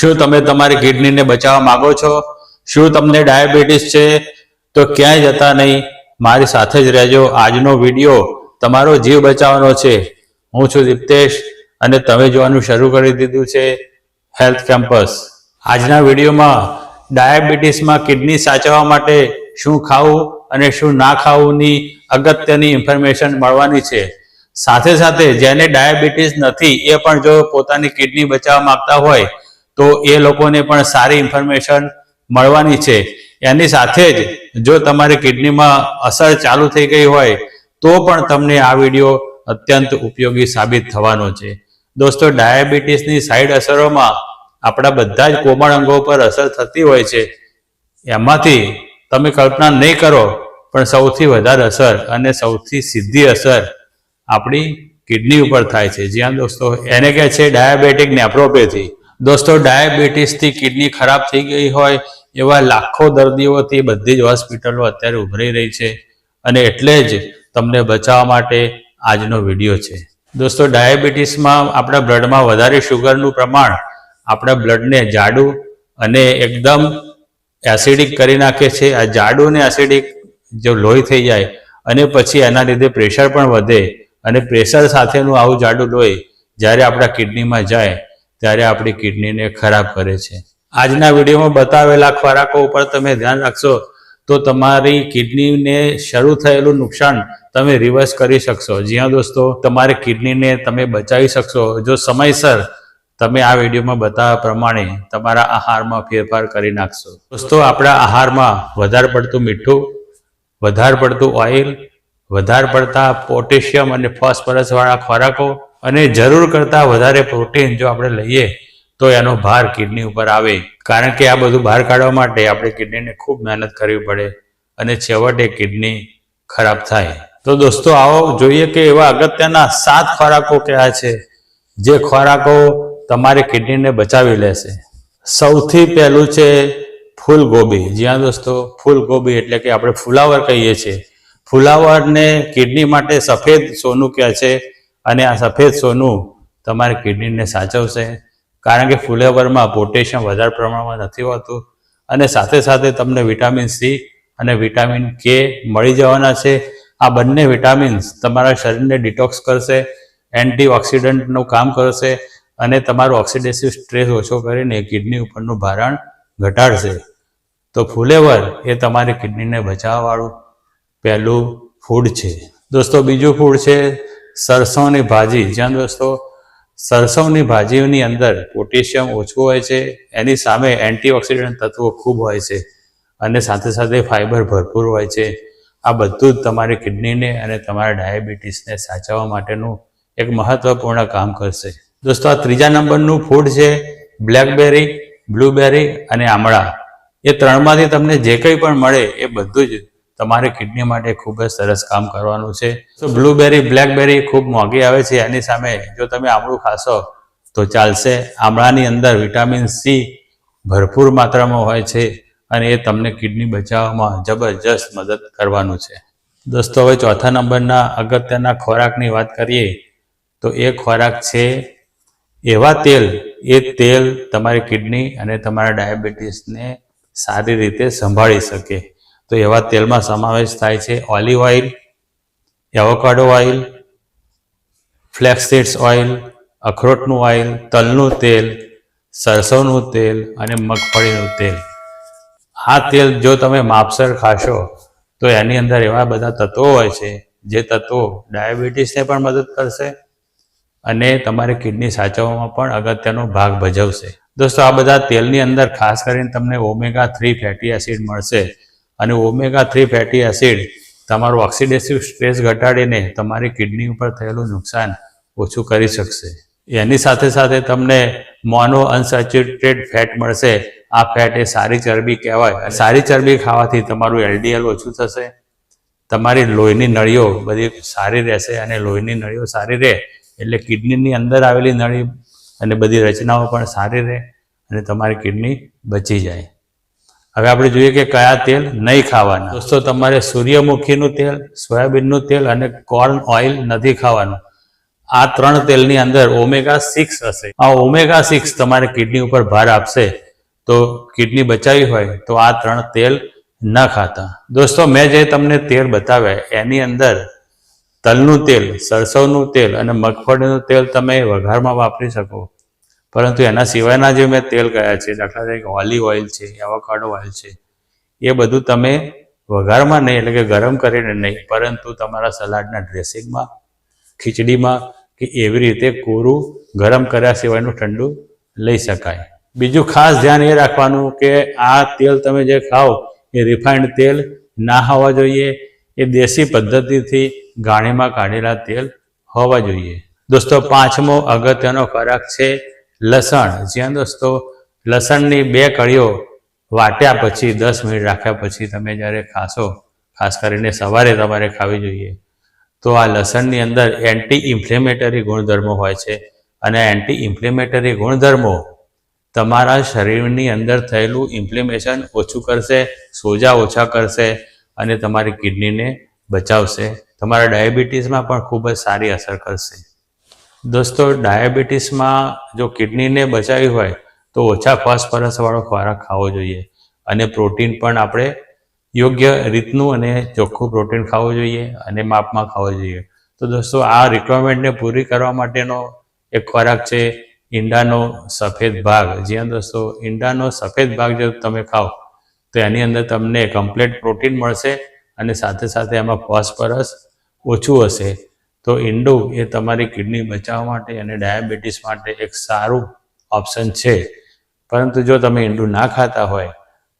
શું તમે તમારી કિડનીને બચાવવા માંગો છો? શું તમને ડાયાબિટીસ છે? તો ક્યાંય જતા નહીં. મારી સાથે જ રહેજો. આજનો વીડિયો તમારો જીવ બચાવવાનો છે. હું છું દીપ્તેશ અને તમે જોવાનું શરૂ કરી દીધું છે હેલ્થ કેમ્પસ. આજના વિડીયોમાં ડાયાબિટીસમાં કિડની સાચવવા માટે શું ખાવું અને શું ના ખાવુંની અગત્યની ઇન્ફોર્મેશન મળવાની છે. સાથે સાથે જેને ડાયાબિટીસ નથી એ પણ જો પોતાની કિડની બચાવવા માંગતા હોય તો એ લોકોને પણ સારી ઇન્ફોર્મેશન મળવાની છે. એની સાથે જ જો તમારી કિડનીમાં અસર ચાલુ થઈ ગઈ હોય, તો પણ તમને આ વીડિયો અત્યંત ઉપયોગી સાબિત થવાનો છે. દોસ્તો, ડાયાબિટીસની સાઈડ અસરોમાં આપણા બધા જ કોમળ અંગો પર અસર થતી હોય છે. એમાંથી તમે કલ્પના નહીં કરો, પણ સૌથી વધારે અસર અને સૌથી સીધી અસર આપણી કિડની ઉપર થાય છે. જ્યાં દોસ્તો, એને કહે છે ડાયાબેટિક નેફ્રોપેથી દોસ્તો ડાયાબિટીસથી કિડની ખરાબ થઈ ગઈ હોય એવા લાખો દર્દીઓથી બધી જ હોસ્પિટલો અત્યારે ઉભરી રહી છે અને એટલે જ તમને બચાવવા માટે આજનો વીડિયો છે. દોસ્તો, ડાયાબિટીસમાં આપણા બ્લડમાં વધારે શુગરનું પ્રમાણ આપણા બ્લડને જાડું અને એકદમ એસિડિક કરી નાખે છે. આ જાડું ને એસિડિક જો લોહી થઈ જાય અને પછી એના લીધે પ્રેશર પણ વધે અને પ્રેશર સાથેનું આવું જાડું લોહી જ્યારે આપણા કિડનીમાં જાય ત્યારે આપણી કિડનીને ખરાબ કરે છે. આજના વિડીયોમાં બતાવેલા ખોરાકો ઉપર તમે ધ્યાન રાખશો તો તમારી કિડનીને શરૂ થયેલું નુકસાન તમે રિવર્સ કરી શકશો. જ્યાં દોસ્તો, તમારી કિડનીને તમે બચાવી શકશો. જો સમયસર તમે આ વિડીયોમાં બતાવ્યા પ્રમાણે તમારા આહારમાં ફેરફાર કરી નાખશો. દોસ્તો, આપણા આહારમાં વધારે પડતું મીઠું, વધારે પડતું ઓઇલ વધારે પડતા પોટેશિયમ અને ફોસ્ફરસવાળા ખોરાકો અને જરૂર કરતાં વધારે પ્રોટીન જો આપણે લઈએ, તો એનો ભાર કિડની ઉપર આવે. કારણ કે આ બધું બહાર કાઢવા માટે આપણે કિડનીને ખૂબ મહેનત કરવી પડે અને છેવટે કિડની ખરાબ થાય. તો દોસ્તો, આવો જોઈએ કે એવા અગત્યના સાત ખોરાકો કયા છે, જે ખોરાકો તમારી કિડનીને બચાવી લેશે. સૌથી પહેલું છે ફૂલગોબી. જ્યાં દોસ્તો, ફૂલગોબી એટલે કે આપણે ફુલાવર કહીએ છીએ. ફુલાવરને કિડની માટે સફેદ સોનું કહે છે. અને આ સફેદ સોનું તમારી કિડનીને સાચવશે. કારણ કે ફુલેવરમાં પોટેશિયમ વધારે પ્રમાણમાં નથી હોતું. અને સાથે સાથે તમને વિટામિન સી અને વિટામિન કે મળી જવાના છે. આ બંને વિટામિન્સ તમારા શરીરને ડિટોક્સ કરશે, એન્ટીઓક્સિડન્ટનું કામ કરશે અને તમારું ઓક્સિડેસિવ સ્ટ્રેસ ઓછો કરીને કિડની ઉપરનું ભારણ ઘટાડશે. તો ફુલેવર એ તમારી કિડનીને બચાવવાવાળું પહેલું ફૂડ છે. દોસ્તો, બીજું ફૂડ છે સરસવની ભાજી. જ્યાં દોસ્તો સરસવની ભાજીઓની અંદર પોટેશિયમ ઓછું હોય છે, એની સામે એન્ટીઓક્સિડન્ટ તત્વો ખૂબ હોય છે અને સાથે સાથે ફાઇબર ભરપૂર હોય છે. આ બધું જ તમારી કિડનીને અને તમારા ડાયાબિટીસને સાચવવા માટેનું એક મહત્વપૂર્ણ કામ કરશે. દોસ્તો, આ ત્રીજા નંબરનું ફૂડ છે, બ્લેકબેરી, બ્લુબેરી અને આમળા. એ ત્રણમાંથી તમને જે કંઈ પણ મળે એ બધું જ તમારી કિડની માટે ખૂબ જ સરસ કામ કરવાનું છે. તો બ્લુબેરી બ્લેકબેરી ખૂબ મોંઘી આવે છે. એની સામે જો તમે આમળું ખાશો, તો ચાલશે. આમળાની અંદર વિટામિન સી ભરપૂર માત્રામાં હોય છે અને એ તમને કિડની બચાવવામાં જબરજસ્ત મદદ કરવાનું છે. દોસ્તો, હવે ચોથા નંબરના અગત્યના ખોરાકની વાત કરીએ, તો એ ખોરાક છે એવા તેલ. એ તેલ તમારી કિડની અને તમારા ડાયાબિટીસને સારી રીતે સંભાળી શકે. તો એવા તેલમાં સમાવેશ થાય છે olive oil, avocado oil flaxseeds oil, અખરોટનું oil, તલનું તેલ, સરસવનું તેલ અને મગફળીનું તેલ. આ તેલ જો તમે માપસર ખાશો, તો એની અંદર એવા બધા તત્વો હોય છે જે તત્વો ડાયાબિટીસને પણ મદદ કરશે અને તમારી કિડની સાચવવામાં પણ અગત્યનો ભાગ ભજવશે. દોસ્તો, આ બધા તેલની અંદર ખાસ કરીને તમને ઓમેગા થ્રી ફેટી એસિડ મળશે. અને ઓમેગા થ્રી ફેટી એસિડ તમારું ઓક્સિડેટિવ સ્ટ્રેસ ઘટાડીને તમારી કિડની ઉપર થયેલું નુકસાન ઓછું કરી શકશે. એની સાથે સાથે તમને મોનો અનસેચ્યુરેટેડ ફેટ મળશે. આ ફેટ એ સારી ચરબી કહેવાય. સારી ચરબી ખાવાથી તમારું એલડીએલ ઓછું થશે. તમારી લોહીની નળીઓ બધી સારી રહેશે અને લોહીની નળીઓ સારી રહે. એટલે કિડનીની અંદર આવેલી નળી અને બધી રચનાઓ પણ સારી રહે અને તમારી કિડની બચી જાય. હવે આપણે જોઈએ કે કયા તેલ નહીં ખાવાના. દોસ્તો, તમારે સૂર્યમુખીનું તેલ, સોયાબીનનું તેલ અને કોર્ન ઓઇલ નથી ખાવાનું. આ ત્રણ તેલની અંદર ઓમેગા સિક્સ હશે. આ ઓમેગા સિક્સ તમારે કિડની ઉપર ભાર આપશે, તો કિડની બચાવી હોય, તો આ ત્રણ તેલ ન ખાતા. દોસ્તો, મેં જે તમને તેલ બતાવ્યા, એની અંદર તલનું તેલ, સરસવનું તેલ અને મગફળીનું તેલ તમે વઘારમાં વાપરી શકો. પરંતુ એના સિવાયના જે મેં તેલ કયા છે, દાખલા તરીકે ઓલિવ ઓઇલ છે એવાકાડો ઓઇલ છે, એ બધું તમે વઘારમાં નહીં, એટલે કે ગરમ કરીને નહીં, પરંતુ તમારા સલાડના ડ્રેસિંગમાં ખીચડીમાં કે એવી રીતે કોરું ગરમ કર્યા સિવાયનું ઠંડુ લઈ શકાય. બીજું ખાસ ધ્યાન એ રાખવાનું કે આ તેલ તમે જે ખાઓ, એ રિફાઇન્ડ તેલ ના હોવા જોઈએ, એ દેશી પદ્ધતિથી ગાણીમાં કાઢેલા તેલ હોવા જોઈએ. દોસ્તો, પાંચમો અગત્યનો ખોરાક છે લસણ જ્યાં દોસ્તો, લસણની બે કળીઓ વાટ્યા પછી, દસ મિનિટ રાખ્યા પછી તમે જ્યારે ખાશો, ખાસ કરીને સવારે તમારે ખાવી જોઈએ, તો આ લસણની અંદર એન્ટી ઇન્ફ્લેમેટરી ગુણધર્મો હોય છે અને એન્ટી ઇન્ફ્લેમેટરી ગુણધર્મો તમારા શરીરની અંદર થયેલું ઇન્ફ્લેમેશન ઓછું કરશે, સોજા ઓછા કરશે અને તમારી કિડનીને બચાવશે. તમારા ડાયાબિટીસમાં પણ ખૂબ જ સારી અસર કરશે. દોસ્તો, ડાયાબિટીસમાં જો કિડનીને બચાવી હોય, તો ઓછા ફોસ્ફરસવાળો ખોરાક ખાવો જોઈએ. અને પ્રોટીન પણ આપણે યોગ્ય રીતનું અને ચોખ્ખું પ્રોટીન ખાવું જોઈએ અને માપમાં ખાવું જોઈએ. તો દોસ્તો, આ રિક્વાયરમેન્ટને પૂરી કરવા માટેનો એક ખોરાક છે ઈંડાનો સફેદ ભાગ. જ્યાં દોસ્તો, ઈંડાનો સફેદ ભાગ જો તમે ખાઓ, તો એની અંદર તમને કમ્પ્લીટ પ્રોટીન મળશે અને સાથે સાથે એમાં ફોસ્ફરસ ઓછું હશે. તો ઈંડું એ તમારી કિડની બચાવવા માટે અને ડાયાબિટીસ માટે એક સારું ઓપ્શન છે. પરંતુ જો તમે ઈંડું ના ખાતા હોય,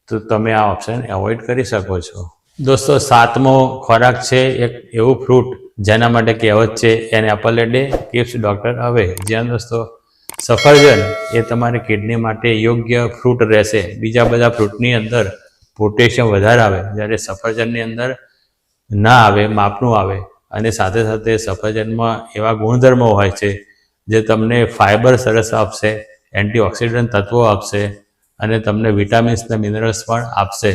તો તમે આ ઓપ્શન એવોઇડ કરી શકો છો. દોસ્તો, સાતમો ખોરાક છે એક એવું ફ્રૂટ જેના માટે કહેવત છે એને apple a day keeps doctor હવે જ્યાં દોસ્તો, સફરજન એ તમારી કિડની માટે યોગ્ય ફ્રૂટ રહેશે. બીજા બધા ફ્રૂટની અંદર પોટેશિયમ વધારે આવે. જ્યારે સફરજનની અંદર ના આવે, માપનું આવે અને સાથે સાથે સફરજનમાં એવા ગુણધર્મો હોય છે જે તમને ફાઇબર સરસ આપશે એન્ટીઓક્સિડન્ટ તત્વો આપશે અને તમને વિટામિન્સ અને મિનરલ્સ પણ આપશે.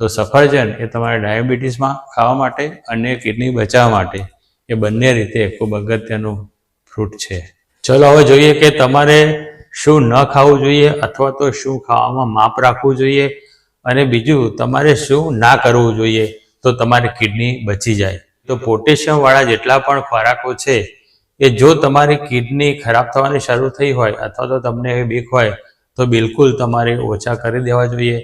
તો સફરજન એ તમારા ડાયાબિટીસમાં ખાવા માટે અને કિડની બચાવવા માટે એ બંને રીતે ખૂબ અગત્યનું ફ્રૂટ છે. ચલો હવે જોઈએ કે તમારે શું ન ખાવું જોઈએ અથવા તો શું ખાવામાં માપ રાખવું જોઈએ અને બીજું, તમારે શું ના કરવું જોઈએ તો તમારી કિડની બચી જાય. તો પોટેશિયમવાળા જેટલા પણ ખોરાકો છે, એ જો તમારી કિડની ખરાબ થવાની શરૂ થઈ હોય અથવા તો તમને બીક હોય, તો બિલકુલ તમારે ઓછા કરી દેવા જોઈએ.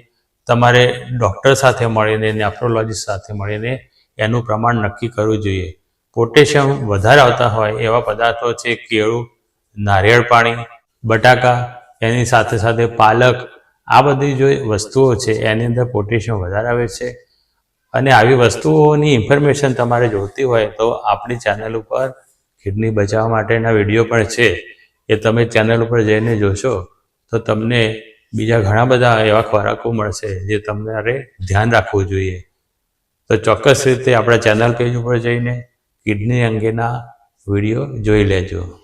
તમારે ડૉક્ટર સાથે મળીને નેફ્રોલોજીસ્ટ સાથે મળીને એનું પ્રમાણ નક્કી કરવું જોઈએ. પોટેશિયમ વધારે આવતા હોય એવા પદાર્થો છે કેળું, નારિયેળ પાણી, બટાકા, એની સાથે સાથે પાલક, આ બધી જો વસ્તુઓ છે, એની અંદર પોટેશિયમ વધારે આવે છે. અને આવી વસ્તુઓની ઇન્ફોર્મેશન તમારે જોઈતી હોય તો આપણી ચેનલ ઉપર કિડની બચાવવા માટેના વીડિયો પણ છે. એ તમે ચેનલ ઉપર જઈને જોશો તો તમને બીજા ઘણા બધા એવા ખોરાકો મળશે જે તમારે ધ્યાન રાખવું જોઈએ. તો ચોક્કસ રીતે આપણા ચેનલ પેજ ઉપર જઈને કિડની અંગેના વીડિયો જોઈ લેજો.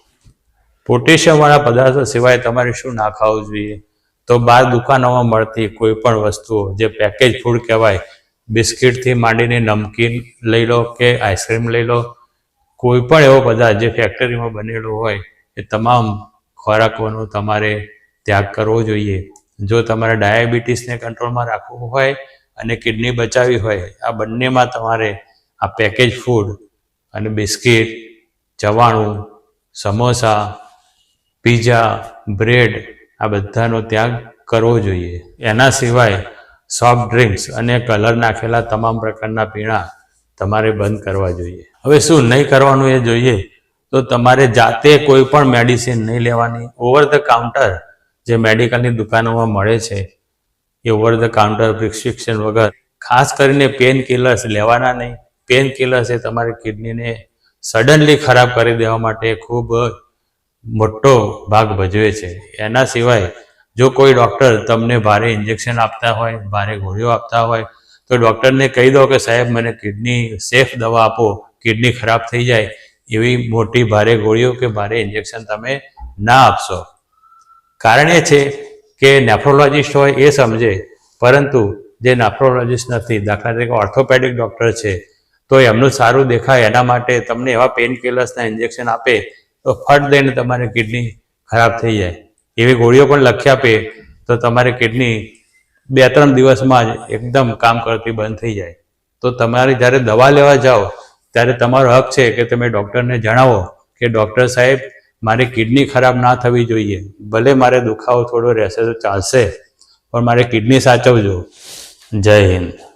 પોટેશિયમવાળા પદાર્થો સિવાય તમારે શું ના ખાવું જોઈએ? તો બહાર દુકાનોમાં મળતી કોઈ પણ વસ્તુઓ, જે પેકેજ ફૂડ કહેવાય બિસ્કિટથી માંડીને નમકીન લઈ લો કે આઈસ્ક્રીમ લઈ લો, કોઈ પણ એવો પદાર્થ જે ફેક્ટરીમાં બનેલો હોય, એ તમામ ખોરાકોનો તમારે ત્યાગ કરવો જોઈએ. જો તમારે ડાયાબિટીસને કંટ્રોલમાં રાખવું હોય અને કિડની બચાવવી હોય, આ બંનેમાં તમારે આ પેકેજ ફૂડ અને બિસ્કિટ, ચવાણું, સમોસા પીઝા બ્રેડ આ બધાનો ત્યાગ કરવો જોઈએ. એના સિવાય સોફ્ટ ડ્રિંક્સ અને કલર નાખેલા તમામ પ્રકારના પીણા તમારે બંધ કરવા જોઈએ. હવે શું નહીં કરવાનું એ જોઈએ તો તમારે જાતે કોઈ પણ મેડિસિન નહીં લેવાની. ઓવર ધ કાઉન્ટર જે મેડિકલની દુકાનોમાં મળે છે, એ ઓવર ધ કાઉન્ટર પ્રિસ્ક્રિપ્શન વગર ખાસ કરીને પેન કિલર્સ લેવાના નહીં. પેન કિલર્સ એ તમારી કિડનીને સડનલી ખરાબ કરી દેવા માટે ખૂબ મોટો ભાગ ભજવે છે. એના સિવાય જો કોઈ ડૉક્ટર તમને ભારે ઇન્જેક્શન આપતા હોય, ભારે ગોળીઓ આપતા હોય, તો ડૉક્ટરને કહી દો કે, સાહેબ, મને કિડની સેફ દવા આપો કિડની ખરાબ થઈ જાય, એવી મોટી ભારે ગોળીઓ કે ભારે ઇન્જેક્શન તમે ના આપશો. કારણ એ છે કે નેફ્રોલોજીસ્ટ હોય એ સમજે, પરંતુ જે નેફ્રોલોજીસ્ટ નથી, દાખલા તરીકે ઓર્થોપેડિક ડૉક્ટર છે, તો એમનું સારું દેખાય એના માટે તમને એવા પેઇન કિલર્સના ઇન્જેક્શન આપે, તો ફટ દઈને તમારી કિડની ખરાબ થઈ જાય. એવી ગોળીઓ પણ લખી આપે, તો તમારી કિડની બે ત્રણ દિવસમાં જ એકદમ કામ કરતી બંધ થઈ જાય. તો તમારે જ્યારે દવા લેવા જાઓ, ત્યારે તમારો હક છે કે તમે ડૉક્ટરને જણાવો કે, ડૉક્ટર સાહેબ, મારી કિડની ખરાબ ના થવી જોઈએ. ભલે મારે દુખાવો થોડો રહેશે તો ચાલશે, પણ મારે કિડની સાચવજો. જય હિન્દ.